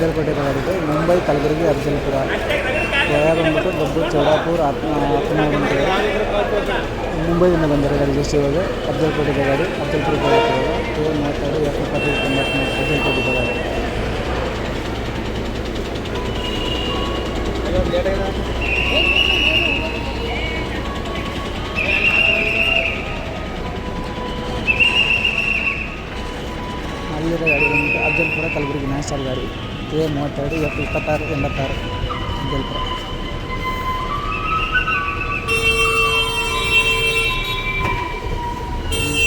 ಅಫ್ಜಲ್ಪೇಟೆ ಗಾಡಿ ಮುಂಬೈ ಕಲಬುರಗಿ ಅಫ್ಜಲ್ಪುರ ವಯ ಬಂದ್ಬಿಟ್ಟು ದೊಡ್ಡ ಚೌಡಾಪುರ್ ಆತ್ಮನೂರು ಅಂತ ಇದೆ. ಮುಂಬೈದಿಂದ ಬಂದಿರೋ ಗಾಡಿ ಜಸ್ಟ್ ಇವಾಗ. ಅಫ್ಜಲ್ಪೇಟೆ ಗಾಡಿ ಅಫ್ಜಲ್ಪುರ ಕೆ ಮಾತಾಡಿ ಎಫ್ ಇಪ್ಪತ್ತೈದು ತೊಂಬತ್ಮೂರು ಅಫ್ಜಲ್ಪೇಟೆ ಗಾಡಿ. ಅಲ್ಲಿರೋ ಗಾಡಿ ಬಂದ್ಬಿಟ್ಟು ಅಫ್ಜಲ್ಪುರ ಕಲಬುರಗಿ ನ್ಯಾಷನಲ್ ಗಾಡಿ. ಎ ಮೂವತ್ತೆರಡು ಎಫ್ ಇಪ್ಪತ್ತಾರು, ಎಂಬತ್ತಾರು ಅಫ್ಜಲ್ಪುರ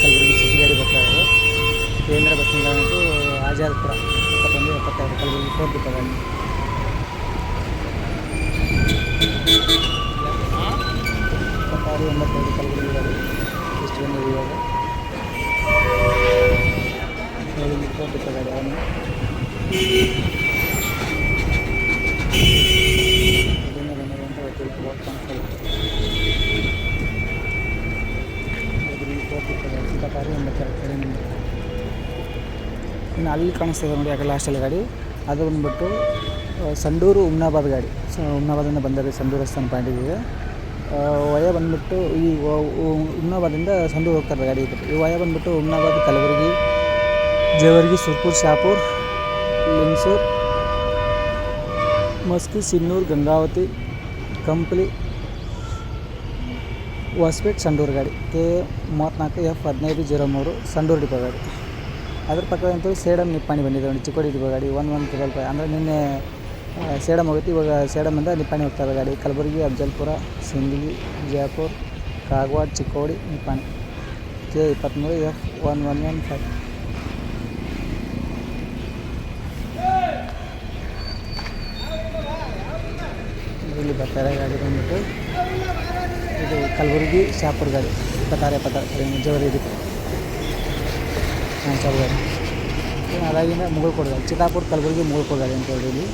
ಕಲಬುರಗಿ ಸಿಟಿ ಬರ್ತಾ ಇದೆ ಕೇಂದ್ರ ಬಸ್ ನಿಲ್ದಾಣದ್ದು ಆಜಾದ್ಪುರ, ಇಪ್ಪತ್ತೊಂದು, ಎಪ್ಪತ್ತೆರಡು ಕಲಬುರಗಿ ಫೋರ್ತ್ ಡಿಪೋ ಗಾಡಿ ಇಪ್ಪತ್ತಾರು, ಎಂಬತ್ತೆರಡು ಕಲಬುರಗಿ ಗಾಡಿ ಎಷ್ಟು ಬಂದಿದೆ ಇವಾಗ. ಕಲಬುರಗಿ ಫೋರ್ತ್ ಡಿಪೋ ಗಾಡಿ ಅವನು ಎಲ್ಲಿಂದ ಬಂದಿದೆ ಅಂತ ಗೊತ್ತಿಲ್ಲ ಹೋಗಿ ಕಾಣಿಸ್ತಾ ಇಲ್ಲ ಕಲಬುರಗಿ ಫೋರ್ತ್ ಡಿಪೋ ಗಾಡಿ ಇಪ್ಪತ್ತಾರು ಎಂಬತ್ತೆರಡು ಕಡೆ ನಿಂತಿದೆ. ಇನ್ನು ಅಲ್ಲಿ ಕಾಣಿಸ್ತಿದೆ ನೋಡಿ ಯಾಕೆ ಲಾಸ್ಟಲ್ಲಿ ಗಾಡಿ. ಅದು ಬಂದ್ಬಿಟ್ಟು ಸಂಡೂರು ಉಮ್ನಾಬಾದ್ ಗಾಡಿ. ಸೊ, ಉಮ್ನಾಬಾದಿಂದ ಬಂದರೆ ಸಂಡೂರು ಸ್ಥಾನ ಇದೆ ವಯ ಬಂದ್ಬಿಟ್ಟು ಈ ಉಮ್ನಾಬಾದಿಂದ ಸಂಡೂರು ಹೋಗ್ತಾರೆ ಗಾಡಿ ಇದು. ಈ ವಯ ಬಂದ್ಬಿಟ್ಟು ಉಮ್ನಾಬಾದ್, ಕಲಬುರಗಿ, ಜೇವರ್ಗಿ, ಸುರ್ಪುರ್, ಶಾಪುರ್, ಲಿಂಗ್ಸೂರ್, ಮಸ್ಕಿ, ಸಿನ್ನೂರು, ಗಂಗಾವತಿ, ಕಂಪ್ಲಿ, ಹೊಸ್ಪೇಟ್, ಸಂಡೂರು ಗಾಡಿ. ಕೆ ಮೂವತ್ತ್ನಾಲ್ಕು ಎಫ್ ಹದಿನೈದು ಜೀರೋ ಮೂರು, ಸಂಡೂರು ಡಿಪೋ ಗಾಡಿ. ಅದ್ರ ಪಕ್ಕದಂತೂ ಸೇಡಮ್ ನಿಪ್ಪಾಣಿ ಬಂದಿದೆ ನೋಡಿ, ಚಿಕ್ಕೋಡಿ ಡಿಪೋ ಗಾಡಿ ಒನ್ ಒನ್ ಟ್ರಿಬಲ್ ಫೈವ್ ಅಂದರೆ ನಿನ್ನೆ ಸೇಡಮ್ ಹೋಗುತ್ತೆ, ಇವಾಗ ಸೇಡಮಿಂದ ನಿಪ್ಪಾಣಿ ಹೋಗ್ತಾ ಇದೆ ಗಾಡಿ. ಕಲಬುರಗಿ, ಅಫ್ಜಲ್ಪುರ, ಸಿಂಧಿ, ವಿಜಯಪುರ ಕಾಗವಾಡ ಚಿಕ್ಕೋಡಿ, ನಿಪ್ಪಾಣಿ. ಕೆ ಇಪ್ಪತ್ತ್ಮೂರು F one one one five ಇಲ್ಲಿ ಬರ್ತಾರೆ ಗಾಡಿ ಬಂದ್ಬಿಟ್ಟು. ಇದು ಕಲಬುರಗಿ, ಶಾಪುರ ಗಾಡಿ. ಇಪ್ಪತ್ತಾರು ಎಪ್ಪತ್ತಾರು ಜವರಿ ಇದಕ್ಕೆ ಹಾಂ ಏನು ಗಾಡಿ ಇನ್ನು ಅದಾಗಿಂದ ಮುಗುಳ್ಕೋಡು ಗಾಡಿ ಚಿತ್ತಾಪುರ ಕಲಬುರಗಿ ಗಾಡಿ ಅಂತ ಹೇಳಿ ಇಲ್ಲಿ.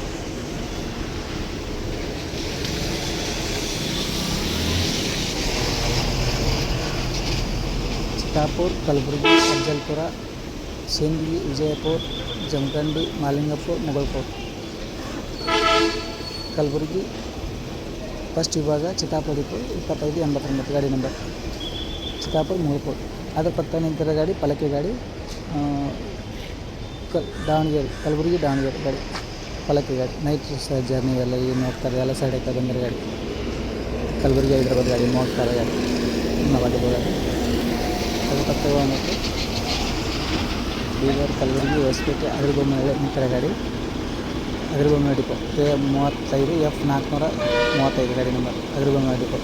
ಚಿತ್ತಾಪುರ, ಕಲಬುರಗಿ, ಅಜ್ಜಲ್ಪುರ ಸಿಂದಗಿ ವಿಜಯಪುರ, ಜಮಖಂಡಿ, ಮಾಲಿಂಗಪುರ ಮುಗಳ್ಪುರ ಕಲಬುರಗಿ ಫಸ್ಟ್ ಇವಾಗ ಚಿತ್ತಾಪುರ ಡಿಪೋ ಇಪ್ಪತ್ತೈದು, ಎಂಬತ್ತೊಂಬತ್ತು ಗಾಡಿ ನಂಬರ್ ಚಿತ್ತಾಪುರ ಮುಗಳ್ಪುರ ಅದು ಪಕ್ಕ ನಿಂತಿರೋ ಗಾಡಿ, ಪಲಕೆ ಗಾಡಿ. ಕಲ್ ದಾವಣಗೆರೆ, ಕಲಬುರಗಿ, ದಾವಣಗೆರೆ, ಗಾಡಿ ಪಲಕ್ಕಿ ಗಾಡಿ, ನೈಟ್ ಜರ್ನಿ ಎಲ್ಲ ಏನು ಹೋಗ್ತಾರೆ ಎಲ್ಲ ಸೈಡ್ ಹಾಕ ಬಂದರೆ ಗಾಡಿ? ಕಲಬುರಗಿ, ಹೈದ್ರಾಬಾದ್ ಗಾಡಿ ನೋಡ್ತಾರೆ ಗಾಡಿ ನಾವು ಅದು ಬಂದ್ಬಿಟ್ಟು ಬೀದರ್, ಕಲಬುರಗಿ, ಹೊಸಪೇಟೆ ಅಗ್ರಿಬೊಮ್ಮೆ ನಿಂತರ ಗಾಡಿ. ಅಗ್ರಿಬೊಮ್ಮೆ ಡಿಪೋ ಕೆ ಮೂವತ್ತೈದು, ಎಫ್ ನಾಲ್ಕುನೂರ ಮೂವತ್ತೈದು ಗಾಡಿ ನಂಬರ್ ಅಗ್ರಿಬೊಮ್ಮೆ ಡಿಪೋ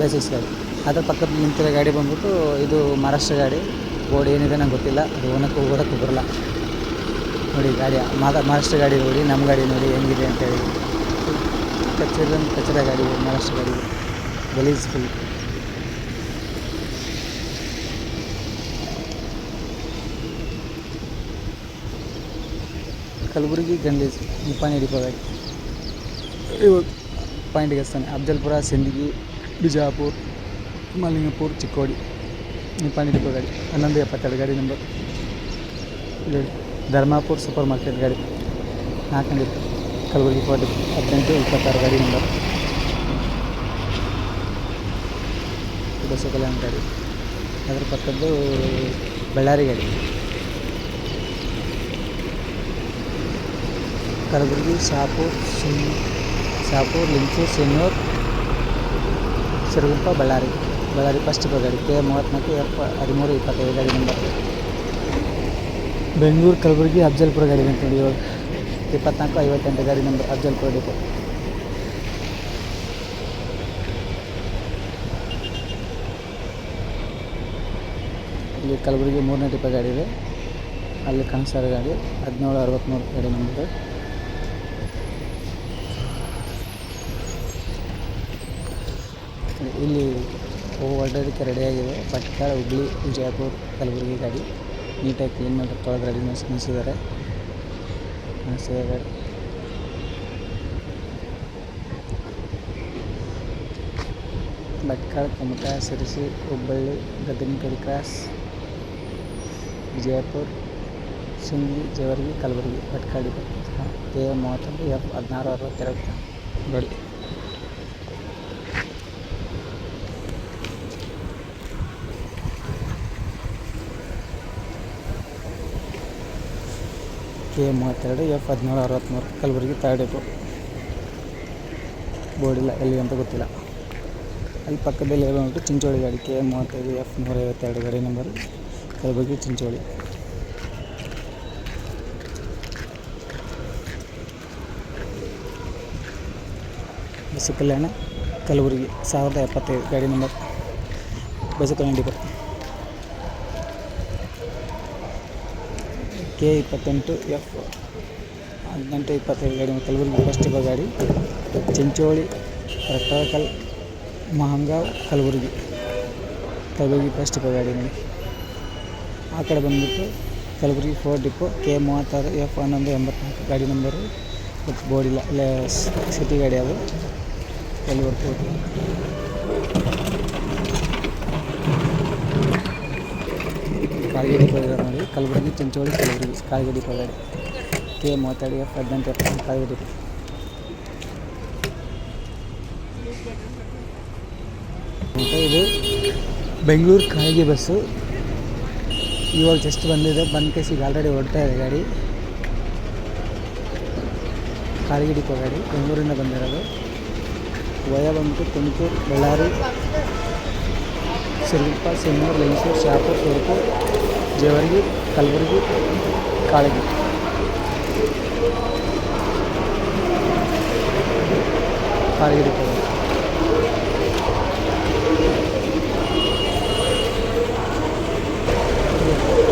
ಬೇಸಿಕ್ಸ್ ಗಾಡಿ. ಅದ್ರ ಪಕ್ಕದ ನಿಂತಿರೋ ಗಾಡಿ ಬಂದ್ಬಿಟ್ಟು ಇದು ಮಹಾರಾಷ್ಟ್ರ ಗಾಡಿ. ಬೋರ್ಡ್ ಏನಿದೆ ನಂಗೆ ಗೊತ್ತಿಲ್ಲ. ಅದು ಓನಕ್ಕೆ ಹೋಗೋದಕ್ಕೆ ಬರಲ್ಲ. ನೋಡಿ ಗಾಡಿ ಮಾದ ಮಹಾರಾಷ್ಟ್ರ ಗಾಡಿ ನೋಡಿ ನಮ್ಮ ಗಾಡಿ ನೋಡಿ ಹೆಂಗಿದೆ ಅಂತೇಳಿ ಕಚ್ಚರ ಕಚ್ಚರ ಗಾಡಿ ಮಹಾರಾಷ್ಟ್ರ ಗಾಡಿ ಗಲೀಜ್ ಫುಲ್ ಕಲಬುರಗಿ ಗಂಡೇಜ್ ಮುಪ್ಪಾನಿ ಹಿಡಿಬೋದಾಗಿ ಇವಾಗ ಪಾಯಿಂಟ್ಗೆ ಹಚ್ತಾನೆ ಅಫ್ಜಲ್ಪುರ ಸಿಂದಗಿ ಬಿಜಾಪುರ್ ಮಲ್ಲಿಂಗಪುರ್ ಚಿಕ್ಕೋಡಿ. ನಿಪ್ಪಾಣಿ ಡಿಪೋ ಗಾಡಿ. ಹನ್ನೊಂದು ಎಪ್ಪತ್ತೆರಡು ಗಾಡಿ ನಂಬರ್. ಇಲ್ಲಿ ಧರ್ಮಾಪುರ ಸೂಪರ್ ಮಾರ್ಕೆಟ್ ಗಾಡಿ. ನಾಲ್ಕನೇ ಕಲಬುರಗಿ ಫೋರ್ ಡಿಪೋ ಹದಿನೆಂಟು ಇಪ್ಪತ್ತಾರು ಗಾಡಿ ನಂಬರ್. ಬಸ್ಸು ಕಲ್ಯಾಣ ಗಾಡಿ. ಅದ್ರ ಪಕ್ಕದ್ದು ಬಳ್ಳಾರಿ ಗಾಡಿ. ಕಲಬುರಗಿ, ಶಾಪುರ್, ಸಿನ್, ಶಾಪುರ್ ಲಿಂಗಸೂರು ಸಿನ್ನೂರ್ ಸಿರುಗುಪ್ಪ ಬಳ್ಳಾರಿ. ಬಳ್ಳಾರಿ ಫಸ್ಟ್ ಗಾಡಿ ಕೆ ಮೂವತ್ತ್ನಾಲ್ಕು ಎಫ್ ಹದಿಮೂರು, ಇಪ್ಪತ್ತೈದು, ಗಾಡಿ ನಂಬರ್ ಬೆಂಗಳೂರು, ಕಲಬುರಗಿ, ಅಫ್ಜಲ್ಪುರ ಗಾಡಿ ಅಂತ ನೋಡಿ ಇವಾಗ ಇಪ್ಪತ್ನಾಲ್ಕು, ಐವತ್ತೆಂಟು ಗಾಡಿ ನಂಬರ್ ಅಫ್ಜಲ್ಪುರ ಡಿಪೋ ಇಲ್ಲಿ ಕಲಬುರಗಿ ಮೂರನೇ ಟಿಪ್ಪ ಗಾಡಿ ಇದೆ. ಅಲ್ಲಿ ಕನಸಾರ ಗಾಡಿ, ಹದಿನೇಳು ಅರವತ್ತ್ಮೂರು ಗಾಡಿ ನಂಬರ್ ಇಲ್ಲಿ ಹೊರಡೋದಕ್ಕೆ ರೆಡಿಯಾಗಿದೆ ಭಟ್ಕಳ, ಹುಬ್ಳಿ, ವಿಜಯಪುರ, ಕಲಬುರಗಿ ಗಾಡಿ. ನೀಟಾಗಿ ಕ್ಲೀನ್ ಮಾಡಿ ತೊಳೆದು ರೆಡಿ ನಿಲ್ಲಿಸಿದ್ದಾರೆ ಕಾಣಿಸ್ತಿದೆ ಗಾಡಿ. ಭಟ್ಕಳ, ಕುಮಟಾ, ಸಿರಿಸಿ, ಹುಬ್ಬಳ್ಳಿ ಗದಗಿನಕಡಿ ಕ್ರಾಸ್, ವಿಜಯಪುರ ಸಿಂಗಿ ಜೇವರ್ಗಿ, ಕಲಬುರಗಿ, ಭಟ್ಕಳ ಕೆ ಮೂವತ್ತೊಂದು, ಎಫ್ ಹದಿನಾರು, ಅರವತ್ತೆರಡು. ಗಾಡಿ. ಕೆ ಮೂವತ್ತೆರಡು ಎಫ್ ಹದಿನೇಳು ಅರವತ್ತ್ಮೂರು ಕಲಬುರಗಿ ಡಿಪೋ ಬೋರ್ಡಿಲ್ಲ, ಎಲ್ಲಿ ಅಂತ ಗೊತ್ತಿಲ್ಲ. ಅಲ್ಲಿ ಪಕ್ಕದಲ್ಲಿ ಬಂದ್ಬಿಟ್ಟು ಚಿಂಚೋಳಿ ಗಾಡಿ ಕೆ ಮೂವತ್ತೈದು ಎಫ್ ನೂರೈವತ್ತೆರಡು ಗಾಡಿ ನಂಬರು ಕಲಬುರಗಿ, ಚಿಂಚೋಳಿ. ಬಸು ಕಲ್ಯಾಣ, ಕಲಬುರಗಿ, ಸಾವಿರದ ಎಪ್ಪತ್ತೈದು ಗಾಡಿ number Basavakalyan depot K ಇಪ್ಪತ್ತೆಂಟು ಎಫ್ ಹದಿನೆಂಟು ಇಪ್ಪತ್ತೈದು ಗಾಡಿ ಕಲಬುರಗಿ ಫಸ್ಟ್ ಡಿಪೋ ಗಾಡಿ ಚಿಂಚೋಳಿ ರಟ್ಟಕಲ್ ಮಹಂಗಾವ್, ಕಲಬುರಗಿ. ಕಲಬುರ್ಗಿ ಫಸ್ಟ್ ಡಿಪೋ ಗಾಡಿ ನೋಡಿ ಆ ಕಡೆ ಬಂದುಬಿಟ್ಟು ಕಲಬುರಗಿ ಫೋರ್ ಡಿಪೋ ಕೆ ಮೂವತ್ತಾರು ಎಫ್ ಹನ್ನೊಂದು ಎಂಬತ್ನಾಲ್ಕು ಗಾಡಿ ನಂಬರು ಬಟ್ ಬೋರ್ಡ್ ಇಲ್ಲ ಸಿಟಿ ಗಾಡಿ ಅದು. ಎಲ್ಲಿ ಡಿಪೋ ಇದ್ದಾರೆ ನೋಡಿ ಕಲಬುರಗಿ ಚಿಂಚೋಳಿ ಕಲಬುರಗಿ ಕಾಯಿಗಡ್ಡೆ ಡಿಪೋ ಕೆ ಮೂವತ್ತೆರಡು, ಎಫ್ ಹದಿನೆಂಟು, ಎಫ್ ಕಾಯಿಗಡ್ಡೆ ಡಿಪೋ ಇದು ಬೆಂಗಳೂರು ಕಾಯಿಗೆ ಬಸ್ಸು ಇವಾಗ ಜಸ್ಟ್ ಬಂದಿದೆ. ಬಂದ ಕೇಸಿಗೆ ಆಲ್ರೆಡಿ ಹೊರಡ್ತಾ ಇದೆ ಗಾಡಿ. ಕಾಲಿಗಿಡಿ ಗಾಡಿ ಬೆಂಗಳೂರಿಂದ ಬಂದಿರೋದು. ವಯ ಬಂದ್ಬಿಟ್ಟು ತುಮಕೂರು, ಬಳ್ಳಾರಿ ಸಿರುಗುಪ್ಪ ಸಿನ್ನೂರು ಲಿಂಗಸೂರು ಶಾಪುರ ತುರುಪೂರು ಜೇವರ್ಗಿ ಕಲಬುರಗಿ, ಕಾಳಗಿ. ಕಾಳಗಿರಿ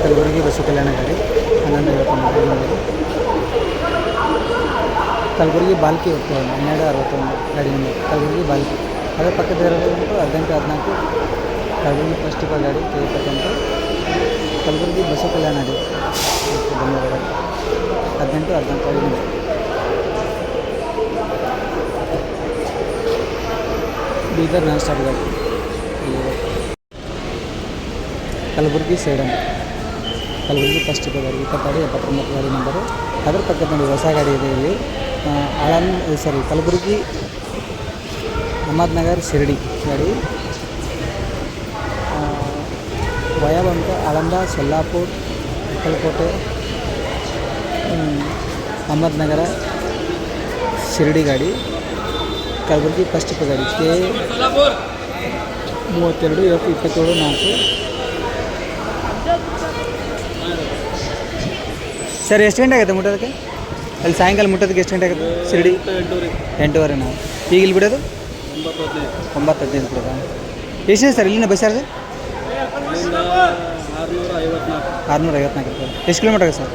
ಕಲಬುರಗಿ ಬಸ್ಸು ಕಲ್ಯಾಣ ಗಾಡಿ, ಹನ್ನೊಂದು ಐವತ್ತೊಂದು ಗಾಡಿ ಕಲಬುರಗಿ ಬಾಲ್ಕಿ ಹೋಗ್ತಾ ಇದೆ ಹನ್ನೆರಡು ಅರವತ್ತೊಂದು ಗಾಡಿ ನಂಬರ್ ಕಲಬುರಗಿ ಬಾಲ್ಕಿ. ಅದರ ಪಕ್ಕದ ಹದಿನೆಂಟು, ಹದಿನಾಲ್ಕು. ಕಲಬುರಗಿ ಫಸ್ಟ್ ಗಾಡಿ ಇಪ್ಪತ್ತೆಂಟು ಕಲಬುರಗಿ ಬಸವ ಕಲ್ಯಾಣ ಧನ್ಯವಾದಗಳು ಹದಿನೆಂಟು ಹದಿನೆಂಟು ಹದಿನೆಂಟು ಬೀದರ್ ನಾನ್ ಇಲ್ಲಿ ಕಲಬುರಗಿ ಸೇಡಂ. ಕಲಬುರಗಿ ಫಸ್ಟ್ ಗಾಡಿ ಇಪ್ಪತ್ತಾರು, ಎಪ್ಪತ್ತೊಂಬತ್ತು ಗಾಡಿ ನಂಬರು. ಅದ್ರ ಪಕ್ಕದಲ್ಲಿ ಹೊಸ ಗಾಡಿ ಇದೆ ಇಲ್ಲಿ. ಆಳನ್ ಸಾರಿ ಕಲಬುರಗಿ ಅಹಮದ್ನಗರ್ ಶಿರಡಿ ಗಾಡಿ ಆ, ವಯ ಬಂತು ಆಳಂದ ಸೊಲ್ಲಾಪುರ್ ಕಲ್ಕೋಟೆ ಅಹಮದ್ನಗರ ಶಿರಡಿ ಗಾಡಿ ಕಲಬುರಗಿ ಫಸ್ಟ್ ಗಾಡಿ ಕೆ ಮೂವತ್ತೆರಡು ಎಫ್ ಇಪ್ಪತ್ತೇಳು ನಾಲ್ಕು. ಸರ್ ಎಷ್ಟು ಗಂಟೆ ಆಗುತ್ತೆ ಮುಟ್ಟೋದಕ್ಕೆ? ಅಲ್ಲಿ ಸಾಯಂಕಾಲ ಮುಟ್ಟೋದಕ್ಕೆ ಎಷ್ಟು ಗಂಟೆ ಆಗುತ್ತೆ? ಶಿರಡಿ? ಎಂಟೂವರೆ ನಾವು ಈಗ ಇಲ್ಲಿ ಬಿಡೋದು? ಒಂಬತ್ತು ಹದಿನೈದು ಬಿಡೋದಾ? ಎಷ್ಟಿದೆ ಸರ್ ಇಲ್ಲಿನ ಬಸ್ ಚಾರ್ಜ್ ಆರುನೂರ ಐವತ್ನಾಲ್ಕು ಆರುನೂರ ಐವತ್ನಾಲ್ಕು ರೂಪಾಯಿ. ಎಷ್ಟು ಕಿಲೋಮೀಟರ್ ಸರ್?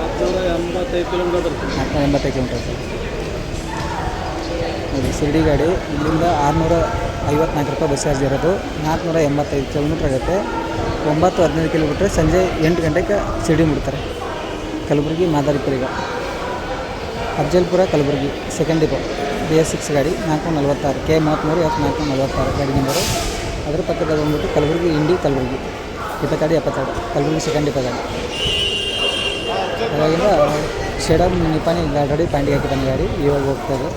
ಆರುನೂರ ಎಂಬತ್ತೈದು ಕಿಲೋಮೀಟರ್ ನಾಲ್ಕುನೂರ ಎಂಬತ್ತೈದು ಕಿಲೋಮೀಟರ್ ಸರ್ ನೋಡಿ ಶಿರ್ಡಿ ಗಾಡಿ ಇಲ್ಲಿಂದ ಆರುನೂರ ಐವತ್ನಾಲ್ಕು ರೂಪಾಯಿ ಬಸ್ ಚಾರ್ಜ್ ಇರೋದು. ನಾಲ್ಕುನೂರ ಎಂಬತ್ತೈದು ಕಿಲೋಮೀಟ್ರ್ ಆಗುತ್ತೆ. ಒಂಬತ್ತು ಹದಿನೈದು ಕಿಲೋಮೀಟ್ರ್ ಸಂಜೆ ಎಂಟು ಗಂಟೆಗೆ ಶಿರ್ಡಿ ಮುಡ್ತಾರೆ Kalaburagi ಮಾದಾರಿಪುರಿಗ Afzalpur Kalaburagi. Second depot B S six ಗಾಡಿ ನಾಲ್ಕು ನಲ್ವತ್ತಾರು ಕೆ ಮೂವತ್ತ್ಮೂರು ಎಫ್ ನಾಲ್ಕು ನಲ್ವತ್ತಾರು ಗಾಡಿ ನಂಬರು ಅದರ ಪಕ್ಕದಲ್ಲಿ ಬಂದ್ಬಿಟ್ಟು ಕಲಬುರಗಿ ಇಂಡಿ ಕಲಬುರಗಿ. ಇಪ್ಪತ್ತೆರಡು, ಎಪ್ಪತ್ತೆರಡು. ಕಲಬುರಗಿ ಸೆಕೆಂಡ್ ಇಪ್ಪತ್ತೆರಡು. ಗಾಡಿ ಶೇಡಮ್ ನಿಪಾನಿ ಆಲ್ರೆಡಿ ಪ್ಯಾಂಟಿಗೆ ಹಾಕಿದ್ದಾನೆ ಗಾಡಿ ಇವಾಗ ಹೋಗ್ತಾ ಇದೆ.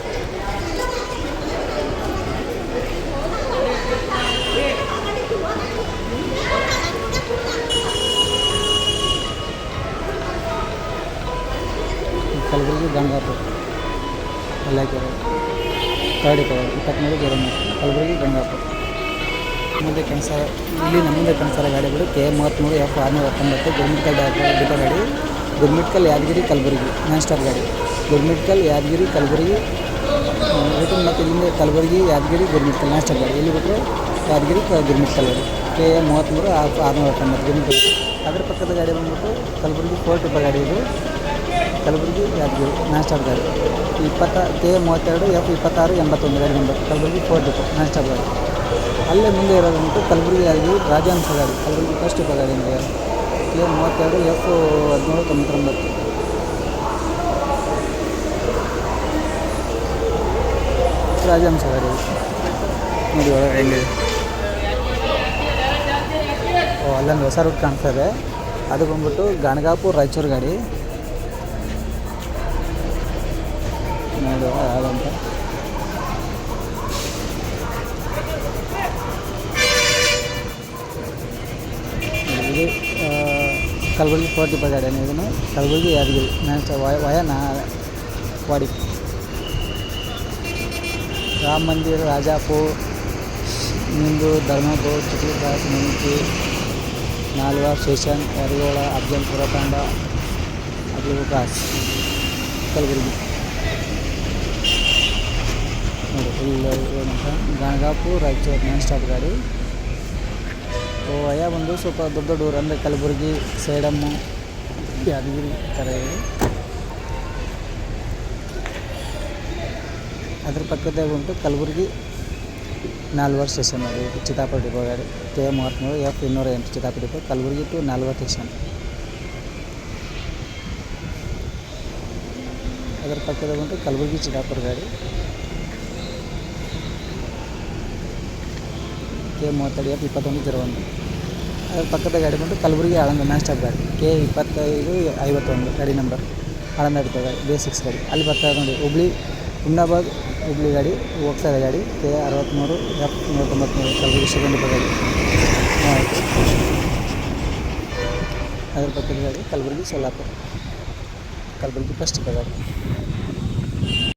ಕಲಬುರಗಿ, ಗಂಗಾಪುರ. ಎಲ್ಲ ಥರ್ಡ್ ಇಪ್ಪತ್ತೆರಡು ಇಪ್ಪತ್ತ್ಮೂರು ಜೀರೋ ಮೂರು ಕಲಬುರಗಿ, ಗಂಗಾಪುರ. ಮುಂದೆ ಕ್ಯಾನ್ಸರ್ ಇಲ್ಲಿ ನಮ್ಮಿಂದ ಕನಸರ ಗಾಡಿಗಳು ಕೆ ಕೆ ಮೂವತ್ತ್ಮೂರು ಎಫ್ ಆರುನೂರ ಹತ್ತೊಂಬತ್ತು, ಗುರ್ಮಿಟ್ಕಲ್ ಡಿಪೋ ಗಾಡಿ, ಗುರ್ಮಿಟ್ಕಲ್ ಯಾದಗಿರಿ ಕಲಬುರಗಿ ನಾನ್ ಸ್ಟಾರ್ ಗಾಡಿ. ಗುರ್ಮಿಟ್ಕಲ್ ಯಾದಗಿರಿ ಕಲಬುರಗಿ ರಿಟರ್ನ್ ಮತ್ತು ಇಲ್ಲಿಂದ ಕಲಬುರಗಿ, ಯಾದಗಿರಿ, ಗುರ್ಮಿಟ್ಕಲ್ ನಾನ್ ಸ್ಟಾರ್ ಗಾಡಿ. ಇಲ್ಲಿ ಬಿಟ್ಟರೆ ಯಾದಗಿರಿ ಗುರುಮಿಟ್ಕಲ್ ಗಾಡಿ. ಕೆ ಎ ಮೂವತ್ತ್ಮೂರು ಆರು ಆರುನೂರ ಹತ್ತೊಂಬತ್ತು, ಗುರ್ಮಿಟ್ಕಲ್ ಅದರ ಪಕ್ಕದ ಗಾಡಿ ಬಂದ್ಬಿಟ್ಟು ಕಲಬುರಗಿ ಫೋರ್ ಇಪ್ಪ ಗಾಡಿ ಇದು. ಕಲಬುರಗಿ, ಯಾದಗಿರಿ ನಾನ್ ಗಾಡಿ. ಇಪ್ಪತ್ತ, ಕೆ ಮೂವತ್ತೆರಡು ಎಫ್ ಇಪ್ಪತ್ತಾರು ಎಂಬತ್ತೊಂದು ಗಾಡಿ number Kalaburagi four depot non ಗಾಡಿ. ಅಲ್ಲೇ ಮುಂದೆ ಇರೋದಂತೂ ಕಲಬುರಗಿ ಆಗಿ ರಾಜಹಂಸ ಗಾಡಿ ಕಲಬುರಗಿ ಫಸ್ಟ್ ಡಿಪೋ ಗಾಡಿ ಇದೆ ಕೆ ಮೂವತ್ತೆರಡು ಎಫ್ ಹದಿನೇಳು, ತೊಂಬತ್ತೊಂಬತ್ತು. ರಾಜಹಂಸ ಗಾಡಿ ನೋಡಿ ಒಳಗೆ ಓ, ಅಲ್ಲೊಂದು ಹೊಸ ರೂಟ್ ಕಾಣಿಸ್ತಾ ಇದೆ. ಅದು ಬಂದ್ಬಿಟ್ಟು ಗಣಗಾಪುರ ರಾಯಚೂರು ಗಾಡಿ. ನೋಡುವ ಯಾವ್ದಂತ ಕಲಬುರಗಿ ಫೋರ್ಟಿ ಫೈವ್ ಗಾಡಿ ಇದನ್ನು ಕಲಬುರಗಿ ಯಾದಗಿರಿ ನಾನು ವಯ ವಯ ನಾ ವಾಡಿ ರಾಮ ಮಂದಿರ ರಾಜಾಪುರ ನಿಂದು ಧರ್ಮಪುರ ಚಿತ್ರದಾಸ್ ನೇಮಕಿ ನಾಲ್ವಾರ್ ಸ್ಟೇಷನ್ ಯರಗೋಳ ಅಫ್ಜಲ್ಪುರ ತಾಂಡ ಅದು ಕ್ರಾಸ್ ಕಲಬುರಗಿ ನೋಡಿ ಫುಲ್ ಏನಂತ ಗಣಗಾಪುರ ವಯ ಬಂದು ಸ್ವಲ್ಪ ದೊಡ್ಡ ದೊಡ್ಡ ಊರು ಅಂದರೆ ಕಲಬುರಗಿ ಸೇಡಮ್ಮು ಯಾದಗಿರಿ ಈ ಥರ ಇದೆ ಅದ್ರ ಪಕ್ಕದಾಗ ಉಂಟು ಕಲಬುರಗಿ ನಾಲ್ವರು ಸ್ಟೇಷನ್ ಅದು ಚಿತ್ತಾಪುರ ಡಿಪೋ ಗಾಡಿ ಕೆ ಮೂವತ್ತ್ಮೂರು ಎಫ್ ಇನ್ನೂರ ಎಂಟು Chittapur depot Kalaburagi to Nalwar station ಅದರ ಪಕ್ಕದಾಗ ಉಂಟು ಕಲಬುರಗಿ ಚಿತ್ತಾಪುರ ಗಾಡಿ ಕೆ ಮೂವತ್ತೆರಡು ಎಫ್ ಇಪ್ಪತ್ತೊಂದು ಜೀರೋ ಒಂದು. ಅದ್ರ ಪಕ್ಕದ ಗಾಡಿ ಬಂದು ಕಲಬುರಗಿ ಆಳಂದ ನಾನ್ ಸ್ಟಾಪ್ ಗಾಡಿ. ಕೆ ಇಪ್ಪತ್ತೈದು ಐವತ್ತೊಂದು ಗಾಡಿ ನಂಬರ್ ಆಳಂದ ಡಿಪೋ ಗಾಡಿ ಬೇಸಿಕ್ಸ್ ಗಾಡಿ. ಅಲ್ಲಿ ಬರ್ತಾ ನೋಡಿ, ಹುಬ್ಳಿ, ಹುಮ್ನಾಬಾದ್ ಹುಬ್ಳಿ ಗಾಡಿ, ಹೋಗ್ತಾ ಇದೆ ಗಾಡಿ. ಕೆ ಅರವತ್ತ್ಮೂರು ಎಫ್ ನೂರ ತೊಂಬತ್ತ್ಮೂರು ಕಲಬುರಗಿ ಸೆಕೆಂಡ್ ಡಿಪೋ ಗಾಡಿ. ಅದ್ರ ಪಕ್ಕದ ಗಾಡಿ ಕಲಬುರಗಿ ಸೊಲ್ಲಾಪುರ ಕಲಬುರಗಿ ಫಸ್ಟ್ ಗಾಡಿ.